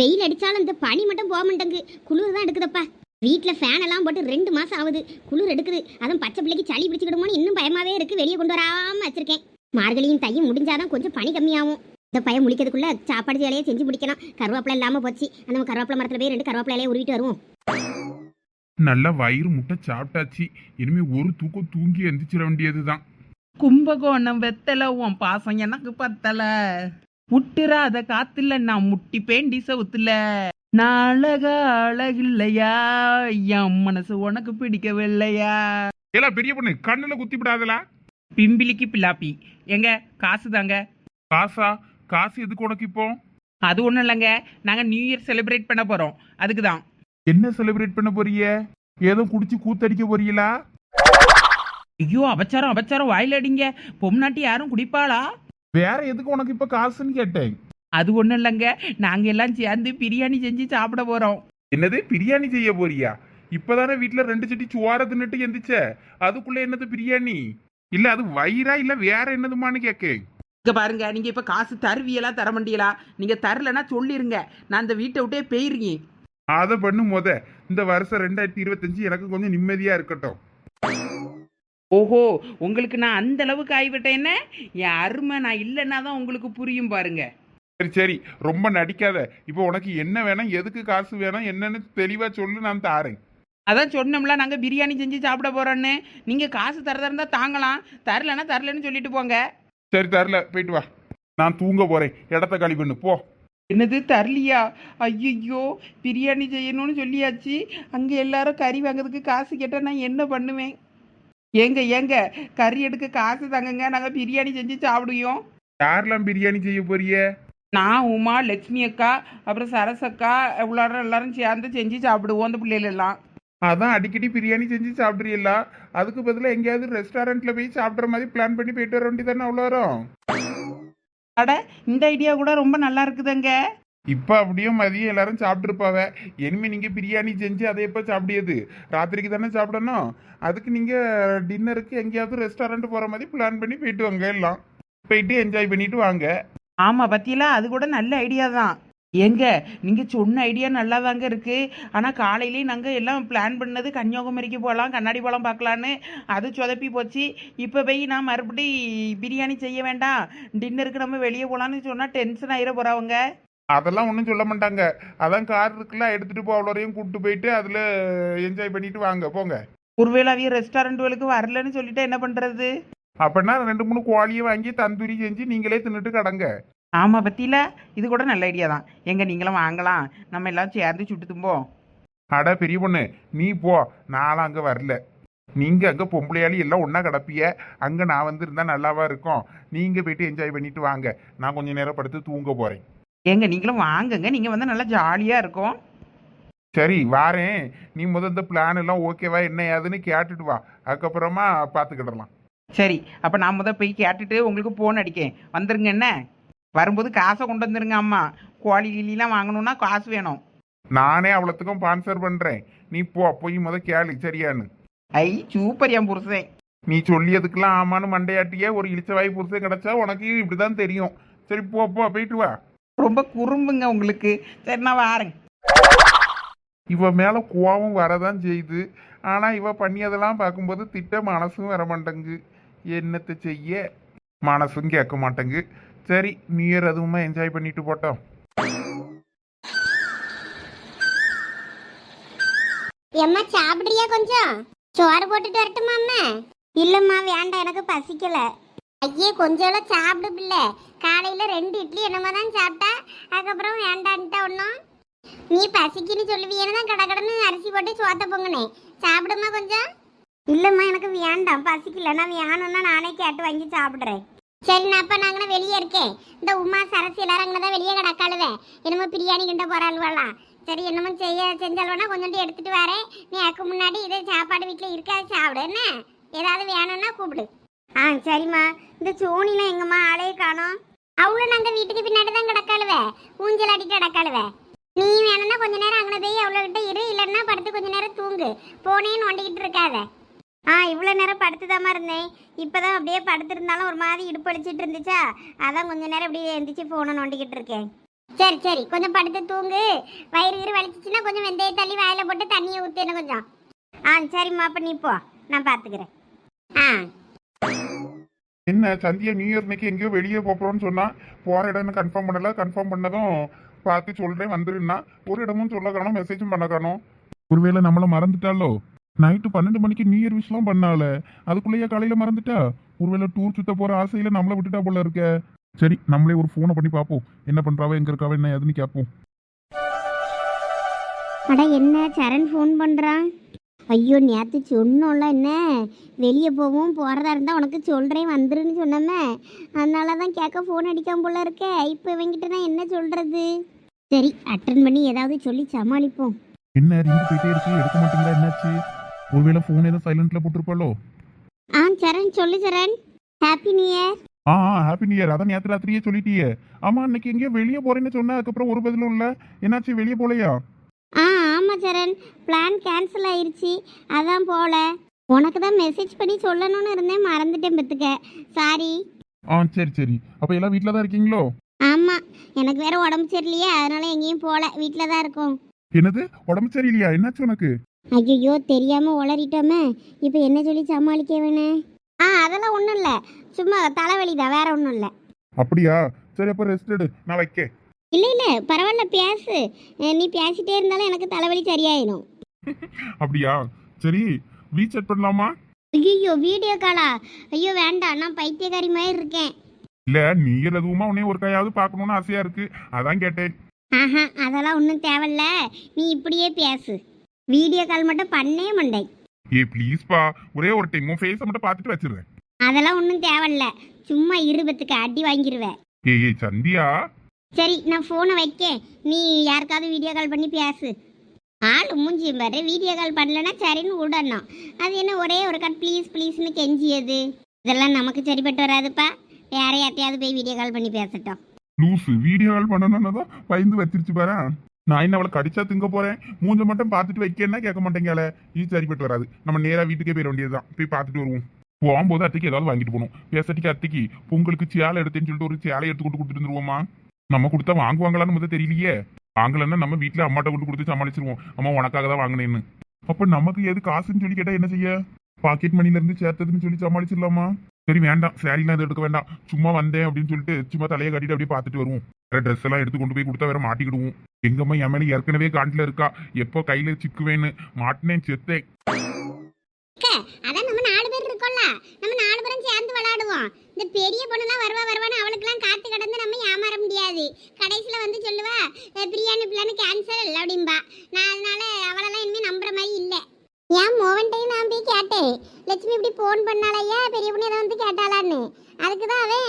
வெயில் அடிச்சாலும் இந்த பனி மட்டும் போக மாட்டேங்கு குளிர் தான் எடுக்குதப்பா. வீட்டில் ஃபேன் எல்லாம் போட்டு ரெண்டு மாசம் ஆகுது. குளிர் எடுக்குது. அதுவும் பச்சை பிள்ளைக்கு சளி பிடிச்சிக்கிடுமோன்னு இன்னும் பயமாவே இருக்கு. வெளியே கொண்டு வராம வச்சிருக்கேன். மார்கழியும் தையும் முடிஞ்சாதான் கொஞ்சம் பனி கம்மியாகும். இந்த பையன் முடிக்கிறதுக்குள்ள சாப்பாடு வேலையை செஞ்சு முடிக்கணும் கருவேப்பிலை இல்லாம போச்சு. அந்த கருவேப்பிலை மரத்துல போய் ரெண்டு கருவேப்பிலை இலையை உருவிட்டு வருவோம். நல்லா வயிறு முட்டை சாப்பிட்டாச்சு. இனிமே ஒரு தூக்கம் தூங்கி எந்திரிச்சிட வேண்டியதுதான். கும்பகோணம் வெத்தல உன் பாசம் எனக்கு பத்தல. முட்டுறாத காத்துல நான் முட்டி பேண்டி சவுத்துல. நான் அழகா அழகில்லையா? என் மனசு உனக்கு பிடிக்கவில்லையா? ஏலா பெரிய பொண்ணு கண்ணுல குத்தி விடாதலா பிம்பிலிக்கு பிலாப்பி எங்க காசு தாங்க. காசா? காசு எதுக்கு உனக்கு இப்போ? அது ஒன்றும் இல்லைங்க. நாங்கள் நியூ இயர் செலிப்ரேட் பண்ண போகிறோம் அதுக்கு தான். என்ன செலிப்ரேட் பண்ண போறீங்க? ஏதோ குடிச்சு கூத்தடிக்க போறீங்களா? ஐயோ அபச்சாரம் அபச்சாரம். வாயில் அடிங்க. பொம்நாட்டி யாரும் குடிப்பாளா? வேற எதுக்கு உனக்கு இப்ப காசுன்னு கேட்டேன்? அது ஒன்றும் இல்லைங்க. நாங்கள் எல்லாம் சேர்ந்து பிரியாணி செஞ்சு சாப்பிட போகிறோம் என்னது? பிரியாணி செய்ய போறியா? இப்பதானே வீட்ல ரெண்டு சட்டி சுவார தின்னுட்டு எந்திரிச்ச? அதுக்குள்ள என்னது பிரியாணி? இல்ல அது வயிறா இல்ல வேற என்னதுமான்னு கேக்கேன். இங்க பாருங்க நீங்க இப்ப காசு தருவியலா தர மாட்டீங்களா? நீங்க தரலன்னா சொல்லிருங்க. நான் இந்த வீட்டை விட்டே போயிருக்கேன் அதை பண்ணு முத. இந்த வருஷம் ரெண்டாயிரத்தி இருபத்தஞ்சு எனக்கு கொஞ்சம் நிம்மதியா இருக்கட்டும். ஓஹோ உங்களுக்கு நான் அந்த அளவுக்கு ஆகிவிட்டேன்? என் அருமை நான் இல்லைன்னா தான் உங்களுக்கு புரியும் பாருங்க. சரி சரி ரொம்ப நடிக்காத. இப்போ உனக்கு என்ன வேணும் எதுக்கு காசு வேணும் என்னன்னு தெளிவா சொல்லு நான் தாரேன். அதான் சொன்னோம்ல நாங்கள் பிரியாணி செஞ்சு சாப்பிட போறோன்னு நீங்க காசு தரதா இருந்தா தாங்கலாம். தரலன்னா தரலன்னு சொல்லிட்டு போங்க. சரி தரல போயிட்டு வா. நான் தூங்க போறேன். இடத்த காலி பண்ணு போ. என்னது தரலையா? ஐயோ பிரியாணி செய்யணும்னு சொல்லியாச்சு. அங்கே எல்லாரும் கறி வாங்குறதுக்கு காசு கேட்டால் நான் என்ன பண்ணுவேன்? ஏங்க ஏங்க கறி எடுக்க காசு தாங்கங்க. நாங்கள் பிரியாணி செஞ்சு சாப்பிடுவோம். யாரெல்லாம் பிரியாணி செய்ய போறிய நான் உமா லட்சுமி அக்கா அப்புறம் சரஸ் அக்கா எல்லாரும் எல்லாரும் சேர்ந்து செஞ்சு சாப்பிடுவோம் அந்த பிள்ளைகள் எல்லாம் அதான் அடிக்கடி பிரியாணி செஞ்சு சாப்பிட்றீங்களா? அதுக்கு பதிலா எங்கேயாவது ரெஸ்டாரண்ட்ல போய் சாப்பிட்ற மாதிரி பிளான் பண்ணி போயிட்டு வர வேண்டியதானே அவ்வளோ வரும் அட இந்த ஐடியா கூட ரொம்ப நல்லா இருக்குதுங்க. இப்போ அப்படியே மதியம் எல்லாரும் சாப்பிட்ருப்பாவ இனிமேல் நீங்கள் பிரியாணி செஞ்சு அதை எப்போ சாப்பிடியது? ராத்திரிக்கு தானே சாப்பிடணும்? அதுக்கு நீங்கள் டின்னருக்கு எங்கேயாவது ரெஸ்டாரண்ட் போகிற மாதிரி பிளான் பண்ணி போயிட்டு வாங்க எல்லாம். போயிட்டு என்ஜாய் பண்ணிட்டு வாங்க. ஆமாம் பத்தியெல்லாம் அது கூட நல்ல ஐடியா தான். எங்க நீங்கள் சொன்ன ஐடியா நல்லா தாங்க இருக்கு. ஆனால் காலையிலேயே நாங்கள் எல்லாம் பிளான் பண்ணது கன்னியாகுமரிக்கு போகலாம் கண்ணாடி பழம் பார்க்கலான்னு. அது சொதப்பி போச்சு. இப்போ போய் நான் மறுபடி பிரியாணி செய்ய வேண்டாம். டின்னருக்கு நம்ம வெளியே போகலான்னு சொன்னால் டென்ஷன் ஆயிட போகிறவங்க அதெல்லாம் ஒன்றும் சொல்ல மாட்டாங்க. அதான் கார் இருக்குல்ல எடுத்துட்டு போ அவ்வளோரையும் கூப்பிட்டு போயிட்டு அதில் என்ஜாய் பண்ணிட்டு வாங்க போங்க. ஒருவேளை அவிய ரெஸ்டாரண்ட்டுகளுக்கு வரலன்னு சொல்லிட்டு என்ன பண்றது? அப்படின்னா ரெண்டு மூணு கோழியை வாங்கி தந்தூரி செஞ்சு நீங்களே தின்னுட்டு கடங்க. ஆமா பத்தியில இது கூட நல்ல ஐடியா தான். எங்க நீங்களும் வாங்கலாம். நம்ம எல்லாம் சேர்ந்து சுட்டு தும்போம். அட பெரிய பொண்ணு நீ போ. நானும் அங்கே வரல. நீங்கள் அங்கே பொம்பளையாளி எல்லாம் ஒன்றா கிடப்பிய. அங்கே நான் வந்து இருந்தால் நல்லாவா இருக்கும். நீங்கள் போயிட்டு என்ஜாய் பண்ணிட்டு வாங்க. நான் கொஞ்ச நேரம் படுத்து தூங்க போகிறேன் எங்க நீங்களும் வாங்குங்க. நீங்க வந்து நல்லா ஜாலியா இருக்கும். சரி வாரேன். நீ முதல் இந்த பிளான் எல்லாம் ஓகேவா என்ன ஏதுன்னு கேட்டுட்டு வா. அதுக்கப்புறமா பார்த்துக்கிடலாம் சரி அப்போ நான் முத போய் கேட்டுட்டு உங்களுக்கு ஃபோன் அடிக்கேன். வந்துருங்க என்ன? வரும்போது காசை கொண்டு வந்துருங்க அம்மா. கோழி கிளிலாம் வாங்கணும்னா காசு வேணும். நானே அவ்வளோத்துக்கும் ஸ்பான்சர் பண்ணுறேன் நீ போ போய் முத கேளு சரியான்னு. ஐ சூப்பர் என் புருஷன் நீ சொல்லியதுக்கெல்லாம் ஆமான்னு மண்டையாட்டியே ஒரு இழிச்சவாய் புருஷன் கிடைச்சா உனக்கு இப்படிதான் தெரியும். சரி போ போ போயிட்டு வா. ரொம்ப குறும்புங்க உங்களுக்கு. சரி நான் வாரேன். இவ மேல கோவம் வரதான் செய்யுது. ஆனா இவ பண்ணியதெல்லாம் பார்க்கும்போது திட்ட மனசும் வர மாட்டேங்கு என்னத்தை செய்ய? மனசும் கேட்க மாட்டேங்கு சரி நியூ இயர் அதுவுமா என்ஜாய் பண்ணிட்டு போட்டோம். எம்மா சாப்பிடுறியா கொஞ்சம்? சோறு போட்டுட்டு வரட்டுமா அம்மா? இல்லம்மா வேண்டாம் எனக்கு பசிக்கல. ஐயே கொஞ்சோல சாப்பிடு பிள்ளை. காலையில ரெண்டு இட்லி என்னமா தான் சாப்பிட்டா அதுக்கப்புறம் வேண்டான்ட்ட ஒன்றும் நீ பசிக்குன்னு சொல்லுவியேன்னு தான் கடகடன்னு அரிசி போட்டு சோத்த பொங்குனேன் சாப்பிடுமா கொஞ்சம்? இல்லைம்மா எனக்கு வேண்டாம். பசிக்கல. நான் வேணும்னா நானே கேட்டு வாங்கி சாப்பிட்றேன். சரி நான் அப்போ நாங்கள் வெளியே இருக்கேன். இந்த உமா சரசு எல்லாரும் அங்கே தான் வெளியே கிடக்காளுவேன் என்னமோ பிரியாணி கிண்ட போறாள்வாளாம் சரி என்னமோ செய்ய செஞ்சால்வேனா கொஞ்சோண்டு எடுத்துட்டு வரேன். நீ அதுக்கு முன்னாடி இதே சாப்பாடு வீட்டில் இருக்காது சாப்பிடு என்ன? ஏதாவது வேணும்னா கூப்பிடு. ஆ சரிம்மா. இந்த சோனிலாம் எங்கம்மா ஆளையே காணோம். அவளும் நாங்கள் வீட்டுக்கு பின்னாடி தான் கிடக்காளுவ. ஊஞ்சல் ஆடிட்டு கிடக்காளுவ. நீ வேணும்னா கொஞ்ச நேரம் அங்கே போய் அவ்வளோகிட்ட இரு இல்லைன்னா படுத்து கொஞ்ச நேரம் தூங்கு. போனேன்னு நோண்டிக்கிட்டு இருக்காத. ஆ இவ்வளோ நேரம் படுத்துதாம்மா இருந்தேன். இப்போ தான் அப்படியே படுத்துருந்தாலும் ஒரு மாதிரி இடுப்பு அடிச்சிட்டு இருந்துச்சா? அதான் கொஞ்ச நேரம் அப்படியே எழுந்திரிச்சு ஃபோனை நோண்டிக்கிட்டு இருக்கேன். சரி சரி கொஞ்சம் படுத்து தூங்கு. வயிறு கீறு வலிச்சிச்சுன்னா கொஞ்சம் வெந்தய தள்ளி வாயில் போட்டு தண்ணியை ஊற்றின கொஞ்சம். ஆ சரிம்மா அப்போ நீ போ. நான் பார்த்துக்கிறேன் ஆ. என்ன சந்தியா நியூ இயர் இன்னைக்கு எங்கேயோ வெளியே போகிறோம்னு சொன்னா போற இடம்னு கன்ஃபார்ம் பண்ணல. கன்ஃபார்ம் பண்ணதும் பார்த்து சொல்றேன் வந்துருன்னா ஒரு இடமும் சொல்ல காணும் மெசேஜும் பண்ண காணும். ஒருவேளை நம்மள மறந்துட்டாலோ? நைட்டு பன்னெண்டு மணிக்கு நியூ இயர் விஷயம் பண்ணால? அதுக்குள்ளேயே காலையில மறந்துட்டா? ஒருவேளை டூர் சுத்த போற ஆசையில நம்மள விட்டுட்டா போல இருக்க. சரி நம்மளே ஒரு ஃபோனை பண்ணி பார்ப்போம். என்ன பண்றாவோ எங்க இருக்காவோ என்ன ஏதுன்னு கேட்போம். அட என்ன சரண் ஃபோன் பண்ணுறான் ஐயோ நேற்று சொன்னோம்ல என்ன? வெளியே போவோம் போகிறதா இருந்தால் உனக்கு சொல்கிறேன் வந்துருன்னு சொன்னமே. அதனால தான் கேட்க ஃபோன் அடிக்காம போல இருக்கே. இப்போ இவங்கிட்ட நான் என்ன சொல்கிறது சரி அட்டன் பண்ணி ஏதாவது சொல்லி சமாளிப்போம். என்ன ரிங்கு போயிட்டே இருக்கு எடுக்க மாட்டேங்களா என்னாச்சு? ஒருவேளை ஃபோன் ஏதோ சைலண்ட்ல போட்டிருப்பாளோ? ஆ சரண் சொல்லு சரண். ஹாப்பி நியூ இயர் ஆ ஹாப்பி நியூ இயர் அதான் நேற்று ராத்திரியே சொல்லிட்டியே. ஆமா அன்னைக்கு எங்கேயோ வெளியே போறேன்னு சொன்ன அதுக்கப்புறம் ஒரு பதிலும் இல்ல. என்னாச்சு வெளியே போலையா? ஆ ஆமாம் சரண் பிளான் கேன்சல் ஆயிருச்சு. அதான் போகல உனக்கு தான் மெசேஜ் பண்ணி சொல்லணும்னு இருந்தேன் மறந்துட்டேன் பத்துக்க சாரி ஆ சரி சரி. அப்ப எல்லாம் வீட்டில் தான் இருக்கீங்களோ? ஆமாம் எனக்கு வேற உடம்பு சரியில்லையே அதனால எங்கேயும் போகல வீட்டில் தான் இருக்கோம். என்னது? உடம்பு சரியில்லையா? என்னாச்சு உனக்கு? ஐயோ தெரியாம உளறிட்டோமே. இப்போ என்ன சொல்லி சமாளிக்க வேணே? ஆ அதெல்லாம் ஒன்றும் இல்லை. சும்மா தலைவலி தான் வேற ஒன்றும் இல்லை. அப்படியா? சரி அப்ப ரெஸ்ட் எடு. நான் வைக்க இல்லை இல்லை பரவாயில்ல பேசு. நீ பேசிட்டே இருந்தாலும் எனக்கு தலைவலி சரியாயிடும் அப்படியா? சரி ரீசெட் பண்ணலாமா? ஐயோ வீடியோ காலா ஐயோ வேண்டாம் நான் பைத்தியக்காரி மாதிரி இருக்கேன். இல்ல நீ எதுவுமா உன்னைய ஒரு கையாவது பார்க்கணும்னு ஆசையா இருக்கு. அதான் கேட்டேன். ஆஹா அதெல்லாம் ஒன்றும் தேவையில்ல. நீ இப்படியே பேசு. வீடியோ கால் மட்டும் பண்ணே மண்டை. ஏ ப்ளீஸ்ப்பா ஒரே ஒரு டைம் உன் ஃபேஸை மட்டும் பார்த்துட்டு வச்சிடுறேன் அதெல்லாம் ஒன்றும் தேவையில்ல. சும்மா இருபத்துக்கு அடி வாங்கிடுவேன் ஏய் ஏய் சந்தியா? சரி நான் ஃபோனை வைக்க நீ யாருக்காவது வீடியோ கால் பண்ணி பேசு. ஆள் மூஞ்சி பாரு. வீடியோ கால் பண்ணலன்னா சரின்னு விடணும். அது என்ன ஒரே ஒரு கால் ப்ளீஸ் ப்ளீஸ்னு கெஞ்சியது. இதெல்லாம் நமக்கு சரிப்பட்டு வராதுப்பா. வேற யார்ட்டையாவது போய் வீடியோ கால் பண்ணி பேசட்டும். லூசு வீடியோ கால் பண்ணணும்னு தான் பயந்து வச்சிருச்சு பாரு. நான் என்ன அவளை கடிச்சா திங்க போறேன்? மூஞ்ச மட்டும் பார்த்துட்டு வைக்கன்னா கேட்க மாட்டேங்கால இது சரிப்பட்டு வராது. நம்ம நேரா வீட்டுக்கே போயிட வேண்டியதுதான். போய் பார்த்துட்டு வருவோம். போகும்போது அத்தைக்கு ஏதாவது வாங்கிட்டு போகணும். பேசட்டிக்கு அத்தைக்கு பொங்கலுக்கு சேலை எடுத்தேன்னு சொல்லிட்டு ஒரு சேலை எடுத்து கொண்டு கொடுத்துட்டு வந்துருவோமா? நம்ம கொடுத்தா வாங்குவாங்களான்னு முதல்ல தெரியலையே. வாங்கலன்னா நம்ம வீட்டுல அம்மாட்ட கொண்டு கொடுத்து சமாளிச்சிருவோம். அம்மா உனக்காக தான் வாங்கினேன்னு. அப்ப நமக்கு எது காசுன்னு சொல்லி கேட்டா என்ன செய்ய? பாக்கெட் மணில இருந்து சேர்த்ததுன்னு சொல்லி சமாளிச்சிடலாமா? சரி வேண்டாம். சாரிலாம் எதுவும் எடுக்க வேண்டாம். சும்மா வந்தேன் அப்படின்னு சொல்லிட்டு சும்மா தலையை கட்டிட்டு அப்படியே பார்த்துட்டு வருவோம். வேற ட்ரெஸ் எல்லாம் எடுத்து கொண்டு போய் கொடுத்தா வேற மாட்டிக்கிடுவோம். எங்கம்மா என் மேலே ஏற்கனவே காண்டில் இருக்கா? எப்போ கையில சிக்குவேன்னு. மாட்டினேன் செத்தேன் அதான் நம்ம நாலு பேர் இருக்கோம்ல நம்ம நாலு பேரும் சேர்ந்து இந்த பெரிய பொண்ணுலாம் வருவா வருவான்னு அவளுக்குலாம் காத்து கடந்து நம்ம ஏமாற முடியாது. கடைசியில் வந்து சொல்லுவா பிரியாணி பிளான் கேன்சல் அப்படிம்பா. நான் அதனால அவளெல்லாம் இனிமேல் நம்புற மாதிரி இல்லை. ஏன் மோவன்ட்டையும் நான் போய் கேட்டேன். லட்சுமி இப்படி ஃபோன் பண்ணாலையா பெரிய பொண்ணு எதை வந்து கேட்டாளான்னு. அதுக்கு தான் அவன்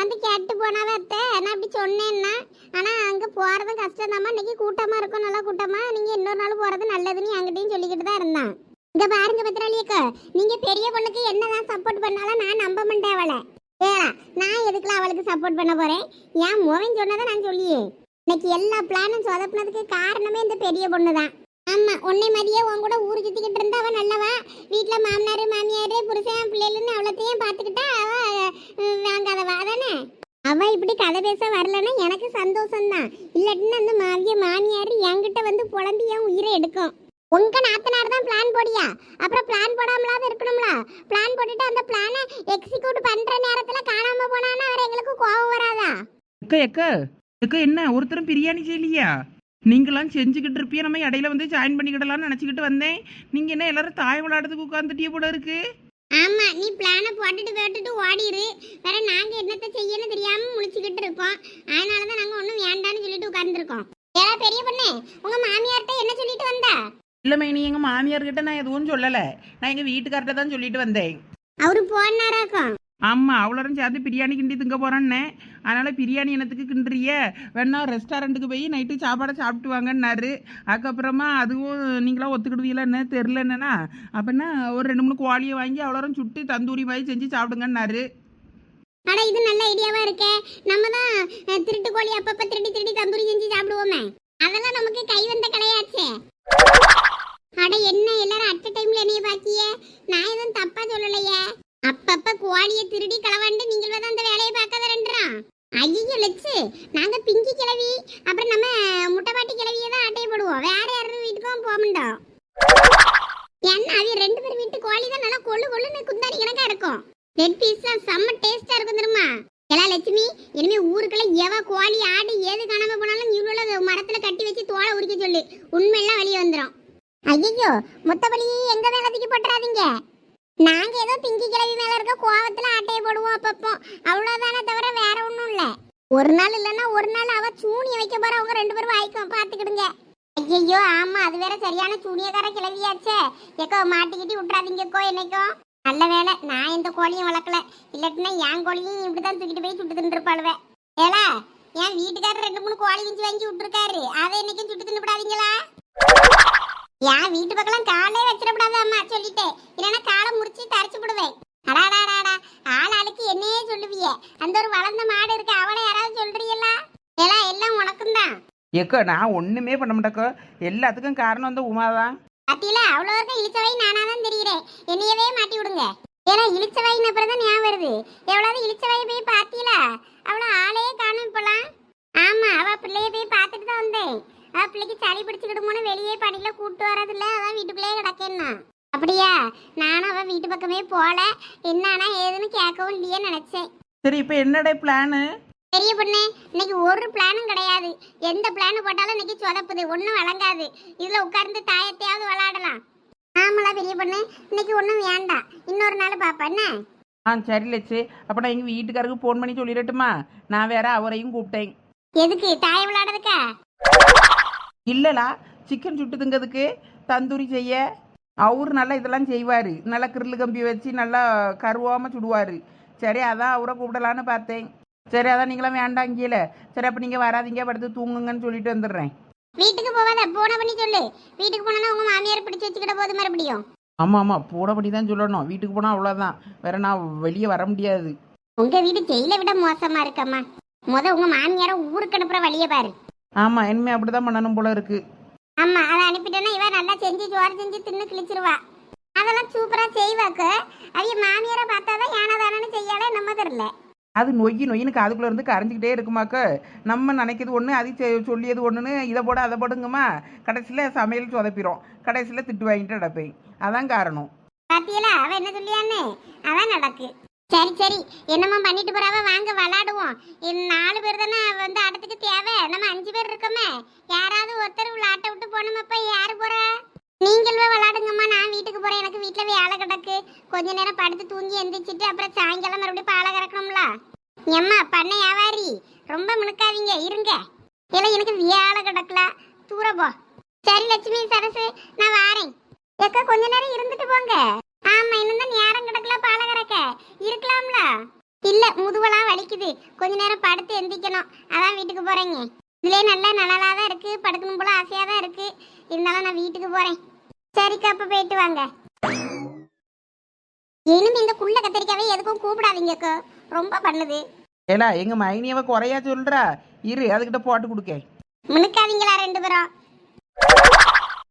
வந்து கேட்டு போனாவே அத்தை. நான் இப்படி சொன்னேன்னா ஆனால் அங்கே போகிறதும் கஷ்டம் இன்னைக்கு கூட்டமாக இருக்கும். நல்லா கூட்டமாக நீங்கள் இன்னொரு நாள் போகிறது நல்லதுன்னு என்கிட்டையும் சொல்லிக்கிட்டு தான் இருந்தான். இங்க பாருங்க பத்திராளியக்கா நீங்க பெரிய பொண்ணுக்கு என்னதான் சப்போர்ட் பண்ணாலும் நான் நம்ப மாட்டேன் அவளை. ஏடா நான் எதுக்குலாம் அவளுக்கு சப்போர்ட் பண்ண போறேன்? என் முகம் சொன்னதை நான் சொல்லியே. இன்னைக்கு எல்லா பிளானும் சொதப்புனதுக்கு காரணமே இந்த பெரிய பொண்ணு தான் ஆமா உன்னை மாதிரியே உன் கூட ஊர் சுத்திக்கிட்டு இருந்தா அவன் நல்லவா? வீட்டுல மாமனாரு மாமியாரு புருஷன் பிள்ளைகள்னு அவ்வளோத்தையும் பார்த்துக்கிட்டா அவ வாங்காதவா? அதானே? அவ இப்படி கதை பேச வரலன்னா எனக்கு சந்தோஷம்தான். இல்லாட்டின்னா அந்த மாவிய மாமியார் என்கிட்ட வந்து புலம்பி என் உயிரை எடுக்கும். உங்க நாத்தனார் தான் பிளான் போடியா? அப்புறம் பிளான் போடாமலாவது இருக்கணும்ல? பிளான் போட்டுட்டு அந்த பிளானை எக்ஸிக்யூட் பண்ற நேரத்துல காணாம போனான்னா அவர் எங்களுக்கு கோவம் வராதா? எக்க எக்க. எக்க என்ன? ஒருத்தரும் பிரியாணி செய்யலையா? நீங்களாம் செஞ்சுக்கிட்டு இருப்பிய? நம்ம இடையில வந்து ஜாயின் பண்ணிக்கிடலாம்னு நினச்சிக்கிட்டு வந்தேன். நீங்கள் என்ன எல்லாரும் தாய் விளையாடுறதுக்கு உட்காந்துட்டிய போல இருக்கு? ஆமா நீ பிளானை போட்டுட்டு போட்டுட்டு ஓடிரு. வேற நாங்க என்னத்த செய்யணும் தெரியாம முழிச்சுக்கிட்டு இருக்கோம் அதனால தான் நாங்க ஒண்ணும் வேண்டாம்னு சொல்லிட்டு உட்கார்ந்துருக்கோம். ஏடா பெரிய பொண்ணு உங்க மாமியார்ட்ட என்ன சொல்லிட்டு வந்தா? இல்லை மைனி எங்கள் மாமியார்கிட்ட நான் எதுவும் சொல்லலை. நான் எங்கள் வீட்டுக்கார்ட்ட தான் சொல்லிட்டு வந்தேன். அவரு போனாராக்கும் ஆமாம் அவ்வளோரும் சேர்ந்து பிரியாணி கிண்டி திங்க போகிறேன்னே அதனால் பிரியாணி என்னத்துக்கு கிண்டுறிய? வேணா ரெஸ்டாரண்ட்டுக்கு போய் நைட்டு சாப்பாடை சாப்பிட்டு வாங்கன்னாரு அதுக்கப்புறமா அதுவும் நீங்களாம் ஒத்துக்கிடுவீங்களான்னு தெரில என்னன்னா அப்படின்னா ஒரு ரெண்டு மூணு கோழியை வாங்கி அவ்வளோரும் சுட்டு தந்தூரி மாதிரி செஞ்சு சாப்பிடுங்கன்னாரு. அட இது நல்ல ஐடியாவா இருக்கே. நம்ம தான் அஹ், திருட்டு கோழி அப்பப்ப திருடி திருடி தந்தூரி செஞ்சு சாப்பிடுவோமே அதெல்லாம் நமக்கு கை வந்த கலையாச்சே அட என்ன எல்லாரும் அட் டைம்ல என்னைய பாக்கிய நான் எதுவும் தப்பா சொல்லலையே அப்பப்ப கோழியை திருடி களவாண்டு நீங்கள் வந்து அந்த வேலையை பார்க்காத ரெண்டுறான் ஐயோ லட்சு நாங்க பிங்கி கிளவி அப்புறம் நம்ம முட்டைப்பாட்டி கிளவியை தான் ஆட்டையை போடுவோம் வேற யாரும் வீட்டுக்கும் போக மாட்டோம் என்ன அவ ரெண்டு பேர் வீட்டு கோழி தான் நல்லா கொள்ளு கொள்ளுன்னு குந்தாடி கணக்கா இருக்கும் தான் செம்ம டேஸ்டா இருக்கும் தெரியுமா? எல்லா லட்சுமி இனிமே ஊருக்குள்ள எவ கோழி ஆடு ஏது காணாம போனாலும் இவ்வளவு மரத்துல கட்டி வச்சு தோலை உரிக்க சொல்லு. உண்மையெல்லாம் வெளியே வந்துடும் ஐயோ முத்தபலி எங்க மேல தூக்கி போட்டுறாதீங்க? நாங்க ஏதோ பிங்கி கிழவி மேல இருக்க கோவத்துல ஆட்டையை போடுவோம் அப்பப்போ. அவ்வளவுதானே தவிர வேற ஒண்ணும் இல்ல. ஒரு நாள் இல்லைன்னா ஒரு நாள் அவ சூனிய வைக்க போற அவங்க ரெண்டு பேரும் வாய்க்கும் பாத்துக்கிடுங்க ஐயோ ஆமா அது வேற சரியான சூனியக்கார கிளவியாச்சே எக்கோ மாட்டிக்கிட்டி விட்டுறாதீங்கக்கோ என்னைக்கும் நல்ல வேலை நான் இந்த கோழியும் வளர்க்கல. இல்லாட்டினா என் கோழியும் இப்படிதான் தூக்கிட்டு போய் சுட்டு தின்றுப்பாளுவே ஏலா என் வீட்டுக்காரர் ரெண்டு மூணு கோழி குஞ்சு வாங்கி விட்டுருக்காரு. அதை என்னைக்கும் சுட்டு தின்னுப்படாதீங்களா என் வீட்டு பக்கம் காலே வச்சிடப்படாத அம்மா சொல்லிட்டேன். இல்லைன்னா காலை முறிச்சு தரைச்சு விடுவேன் அடாடாடாடா ஆள் ஆளுக்கு என்னையே சொல்லுவிய. அந்த ஒரு வளர்ந்த மாடு இருக்கு அவளை யாராவது சொல்றீங்களா ஏலா எல்லாம் உனக்கும் தான் ஏக்கோ நான் ஒன்றுமே பண்ண மாட்டேக்கோ எல்லாத்துக்கும் காரணம் வந்து உமா தான் அத்தியில அவ்வளோ இருக்க இழிச்சவை நானா தான் தெரிகிறேன் என்னையவே மாட்டி விடுங்க. ஏன்னா இழிச்சவைன்னு அப்புறம் தான் ஞாபகம் வருது. எவ்வளவு இழிச்சவையை போய் பார்த்தீங்களா அவ்வளோ ஆளே காணும் இப்பெல்லாம். ஆமா அவ பிள்ளைய போய் பார்த்துட்டு தான் வந்தேன். அவ பிள்ளைக்கு சளி பிடிச்சிக்கிடுமோன்னு வெளியே படியில கூப்பிட்டு வரதில்ல அதான் வீட்டுக்குள்ளேயே கிடக்கேன்னா. அப்படியா? நானும் அவள் வீட்டு பக்கமே போகல என்னன்னா ஏதுன்னு கேட்கவும் இல்லையே நினைச்சேன். சரி இப்போ என்னடைய பிளானு பெரிய பொண்ணு இன்னைக்கு ஒரு பிளானும் கிடையாது. எந்த பிளான் போட்டாலும் இன்னைக்கு சொதப்புது ஒன்றும் வழங்காது இதுல உட்கார்ந்து தாயத்தையாவது விளையாடலாம். ஆமலா பெரிய பொண்ணு இன்னைக்கு ஒன்றும் வேண்டாம் இன்னொரு நாள் பாப்பா என்ன? ஆ சரி லட்சு. அப்போ நான் எங்கள் வீட்டுக்காரருக்கு ஃபோன் பண்ணி சொல்லிடட்டுமா? நான் வேற அவரையும் கூப்பிட்டேன். எதுக்கு தாய விளையாடுறதுக்கா? இல்லலா சிக்கன் சுட்டு திங்கிறதுக்கு தந்தூரி செய்ய. அவர் நல்லா இதெல்லாம் செய்வார். நல்லா கிரில் கம்பி வச்சு நல்லா கருவாமல் சுடுவார். சரி அதான் அவரை கூப்பிடலான்னு பார்த்தேன். சரி அதான் நீங்களாம் வேண்டாம் கீழே சரி அப்போ நீங்கள் வராதீங்க படுத்து தூங்குங்கன்னு சொல்லிட்டு வந்துடுறேன். வீட்டுக்கு போவாத போன பண்ணி சொல்லு. வீட்டுக்கு போனா உங்க மாமியார் பிடிச்சு வச்சுக்கிட்ட போது மறுபடியும். ஆமாம் ஆமாம் போடபடி தான் சொல்லணும். வீட்டுக்கு போனால் அவ்வளோதான் வேற நான் வெளியே வர முடியாது. உங்க வீடு ஜெயில விட மோசமா இருக்கம்மா. முத உங்க மாமியார ஊருக்கு அனுப்புற வழிய பாரு. ஆமாம் இனிமேல் அப்படி தான் பண்ணணும் போல இருக்குது ஆமா அதை அனுப்பிட்டேன்னா இவ நல்லா செஞ்சு சோறு செஞ்சு தின்னு கிழிச்சிருவா. அதெல்லாம் சூப்பரா செய்வாக்கு. அவைய மாமியாரை பார்த்தாதான் யானதானு செய்யாலே நம்ம தெரியல. அது நொய் நொய்யின்னு காதுக்குள்ளே இருந்து கரைஞ்சிக்கிட்டே இருக்குமாக்க. நம்ம நினைக்கிறது ஒன்று அது செ- சொல்லியது ஒன்றுன்னு இதை போட அதை போடுங்கம்மா. கடைசியில் சமையல் சொதப்பிடும் கடைசியில் திட்டு வாங்கிட்டு கிடப்பேன் அதான் காரணம். பாத்தியலா? அவ என்ன சொல்லியான்னு? அதான் நடக்கு. சரி சரி. என்னம்மா பண்ணிட்டு போறாவ? வாங்க விளாடுவோம். நாலு பேர் தானே வந்து ஆட்டத்துக்கு தேவை. நம்ம அஞ்சு பேர் இருக்கோமே. யாராவது ஒருத்தர் விளாட்ட விட்டு போனோமப்ப யாரு போறா? நீங்களும் விளாடுங்கம்மா நான் வீட்டுக்கு போறேன். எனக்கு வீட்டுல வேலை கிடக்கு. கொஞ்ச நேரம் படுத்து தூங்கி எந்திரிச்சிட்டு அப்புறம் சாயங்காலம் மறுபடியும் பாலை கறக்கணும்ல? எம்மா பண்ண வியாபாரி. ரொம்ப முழுக்காதீங்க இருங்க. இல்ல எனக்கு வேலை கிடக்கல. தூர போ. சரி லட்சுமி சரசு நான் வாரேன். ஏக்கா கொஞ்ச நேரம் இருந்துட்டு போங்க. ஆமா இன்னும் தான் நேரம் கிடக்கல பாலை கறக்க. இருக்கலாம்ல? இல்ல முதுவெல்லாம் வலிக்குது. கொஞ்ச நேரம் படுத்து எந்திக்கணும் அதான் வீட்டுக்கு போறேங்க. இதுலேயே நல்லா நலலா தான் இருக்கு. படுக்கணும் போல ஆசையாக தான் இருக்கு. இருந்தாலும் நான் வீட்டுக்கு போறேன். சரிக்கா அப்ப போயிட்டு வாங்க. இனிமே இந்த குள்ள கத்திரிக்காவே எதுக்கும் கூப்பிடாதீங்கக்கா. ரொம்ப பண்ணுது. ஏலா எங்கள் மைனியவை குறையா சொல்கிறா இரு அதுக்கிட்ட போட்டு கொடுக்கேன். மினுக்காதீங்களா ரெண்டு பேரும்?